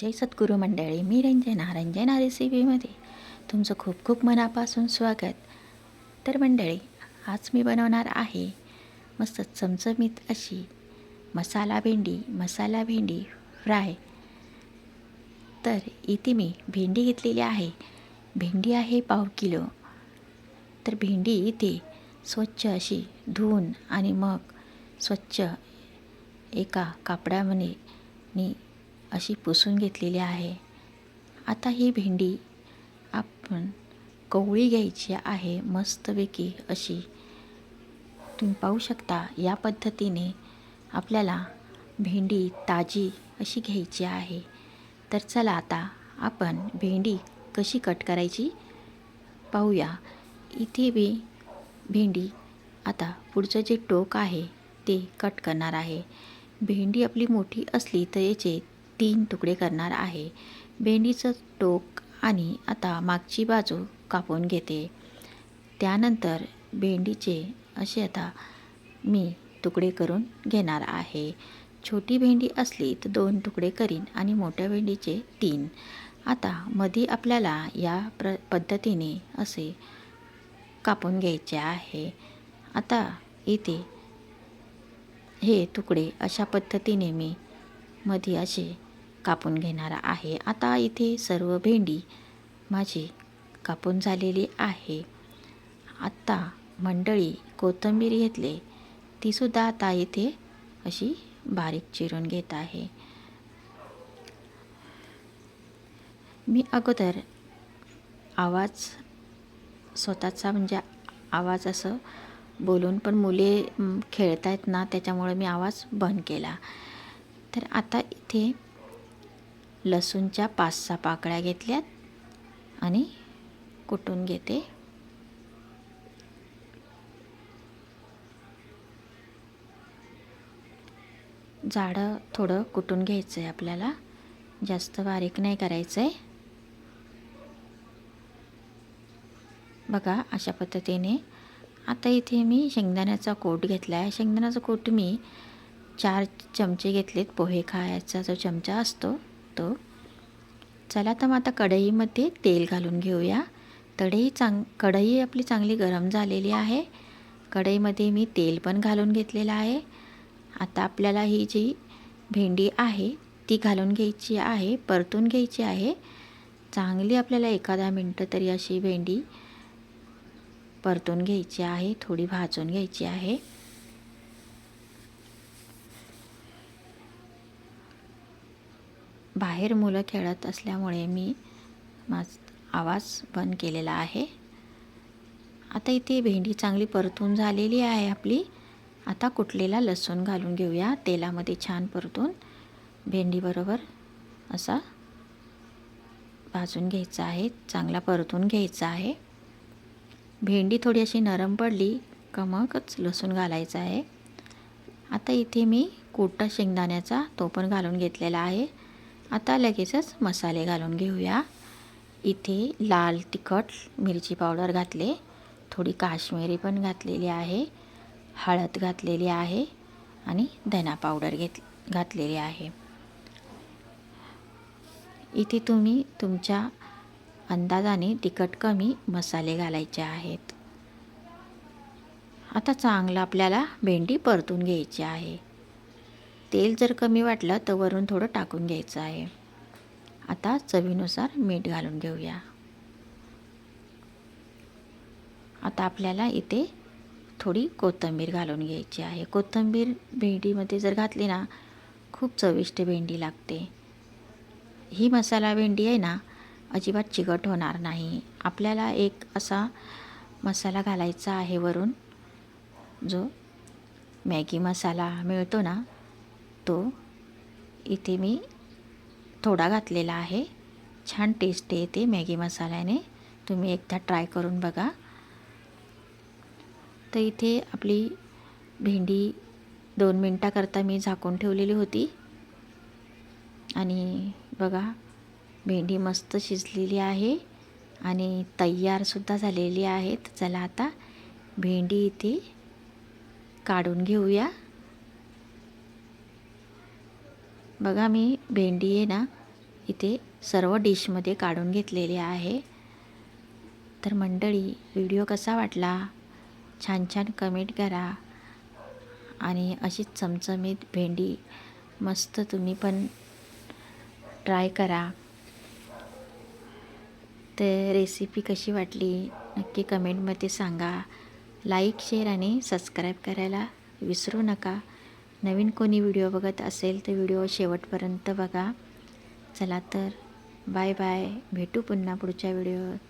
जय सद्गुरू मंडळी मी रंजना रंजना रेसिपीमध्ये तुमचं खूप खूप मनापासून स्वागत. तर मंडळी आज मी बनवणार आहे मस्त चमचमीत अशी मसाला भेंडी मसाला भेंडी फ्राय. तर इथे मी भेंडी घेतलेली आहे. भेंडी आहे पाव किलो. तर भेंडी इथे स्वच्छ अशी धुवून आणि मग स्वच्छ एका कापडामध्ये नी अशी पुसून घेतलेली आहे. आता ही भेंडी आपण कवळी घ्यायची आहे मस्तपैकी अशी. तुम्ही पाहू शकता या पद्धतीने आपल्याला भेंडी ताजी अशी घ्यायची आहे. तर चला आता आपण भेंडी कशी कट करायची पाहूया. इथे मी भेंडी आता पुढचं जे टोक आहे ते कट करणार आहे. भेंडी आपली मोठी असली तर याचे तीन तुकडे करणार आहे. भेंडीचं टोक आणि आता मागची बाजू कापून घेते. त्यानंतर भेंडीचे असे आता मी तुकडे करून घेणार आहे. छोटी भेंडी असली तर दोन तुकडे करीन आणि मोठ्या भेंडीचे तीन. आता मध्ये आपल्याला या प्र पद्धतीने असे कापून घ्यायचे आहे. आता इथे हे तुकडे अशा पद्धतीने मी मध्ये असे कापून घेणार आहे. आता इथे सर्व भेंडी माझी कापून झालेली आहे. आत्ता मंडळी कोथिंबीर घेतले. तीसुद्धा आता इथे अशी बारीक चिरून घेत आहे. मी अगोदर आवाज स्वतःचा म्हणजे आवाज असं बोलून पण मुले खेळत आहेत ना त्याच्यामुळे मी आवाज बंद केला. तर आता इथे लसूणच्या पाच सहा पाकळ्या घेतल्यात आणि कुटून घेते. जाडं थोडं कुटून घ्यायचं आहे आपल्याला. जास्त बारीक नाही करायचं आहे बघा अशा पद्धतीने. आता इथे मी शेंगदाण्याचा कोट घेतला आहे शेंगदाण्याचा कोट मी चार चमचे घेतलेत. पोहे खायचा जो चमचा असतो तो. चला तर मग आता कढईमध्ये तेल घालून घेऊया. कढई चांग कढई आपली चांगली गरम झालेली आहे. कढईमध्ये मी तेल पण घालून घेतलेलं आहे. आता आपल्याला ही जी भेंडी आहे ती घालून घ्यायची आहे परतून घ्यायची आहे. चांगली आपल्याला एखादा मिनटं तरी अशी भेंडी परतून घ्यायची आहे थोडी भाजून घ्यायची आहे. बाहेर मुलं खेळत असल्यामुळे मी माझ आवाज बंद केलेला आहे. आता इथे भेंडी चांगली परतून झालेली आहे आपली. आता कुटलेला लसूण घालून घेऊया. तेलामध्ये छान परतून भेंडीबरोबर असा भाजून घ्यायचा आहे. चांगला परतून घ्यायचा आहे. भेंडी थोडी अशी नरम पडली का मगच लसूण घालायचा आहे. आता इथे मी कोटा शेंगदाण्याचा तो पण घालून घेतलेला आहे. आता लगेचच मसाले घालून घेऊया. इथे लाल तिखट मिरची पावडर घातले. थोडी काश्मीरी पण घातलेली आहे. हळद घातलेली आहे आणि धना पावडर घेत घातलेली आहे. इथे तुम्ही तुमच्या अंदाजाने तिखट कमी मसाले घालायचे आहेत. आता चांगलं आपल्याला भेंडी परतून घ्यायची आहे. तेल जर कमी वाटलं तर वरून थोडं टाकून घ्यायचं आहे. आता चवीनुसार मीठ घालून घेऊया. आता आपल्याला इथे थोडी कोथिंबीर घालून घ्यायची आहे. कोथिंबीर भेंडीमध्ये जर घातली ना खूप चविष्ट भेंडी लागते. ही मसाला भेंडी आहे ना अजिबात चिकट होणार नाही. आपल्याला एक असा मसाला घालायचा आहे वरून जो मॅगी मसाला मिळतो ना तो इथे मी थोडा घातलेला आहे. छान टेस्ट येते मॅगी मसाल्याने. तुम्ही एकदा ट्राय करून बघा. तर इथे आपली भेंडी दोन मिनटाकरता मी झाकून ठेवलेली होती. आणि बघा भेंडी मस्त शिजलेली आहे आणि तयारसुद्धा झालेली आहेत. चला आता भेंडी इथे काढून घेऊया. बघा मी भेंडी आहे ना इथे सर्व डिशमध्ये काढून घेतलेली आहे. तर मंडळी व्हिडिओ कसा वाटला? छान छान कमेंट करा. आणि अशीच चमचमीत भेंडी मस्त तुम्ही पण ट्राय करा. तर रेसिपी कशी वाटली? नक्की कमेंटमध्ये सांगा. लाईक शेअर आणि सबस्क्राईब करायला विसरू नका. नवीन कोणी व्हिडिओ बघत असेल तर व्हिडिओ शेवटपर्यंत बघा. चला तर बाय बाय. भेटू पुन्हा पुढच्या व्हिडिओत.